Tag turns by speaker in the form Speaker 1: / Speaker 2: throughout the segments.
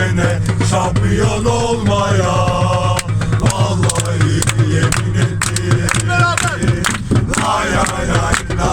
Speaker 1: sene şampiyon olmaya. Vallahi yemin ettik Lay lay lay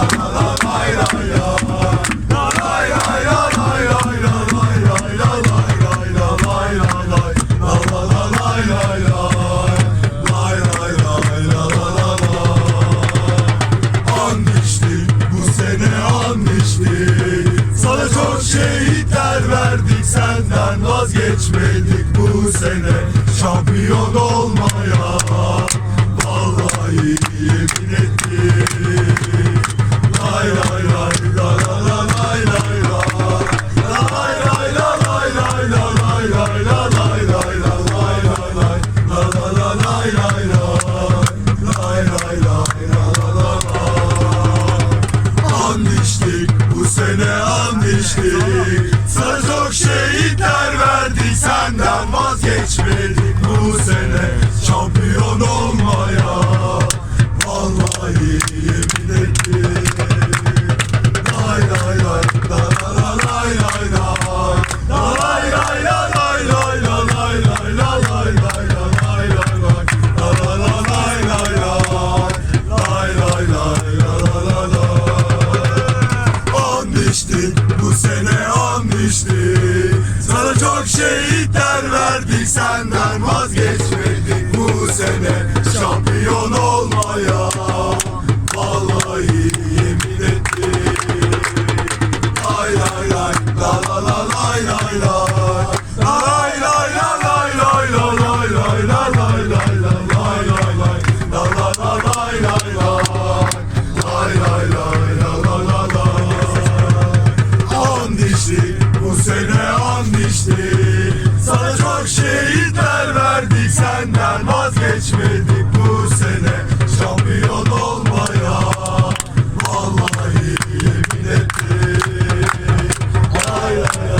Speaker 1: vazgeçmedik bu sene Şampiyon olmaya. Vallahi yemin ettik Lay lay lay la la la lay lay la. Lay lay la lay lay la lay lay la lay lay la lay lay lay La la la lay lay la. Lay lay lay la la la la. And içtik bu sene and içtik Sana vazgeçmedik bu sene. Şampiyon olmaya Vallahi yemin ettik Lay lay lay la la la lay lay lay. La lay lay la lay lay la lay lay la lay lay la lay lay lay. La la la lay lay lay Lay lay lay la la la lay And içtik bu sene and içtik Sana çok verdik senden vazgeçmedik bu sene. Şampiyon olmaya geçmedik bu sene. Şampiyon olmaya Vallahi yemin ettik Ay ay ay.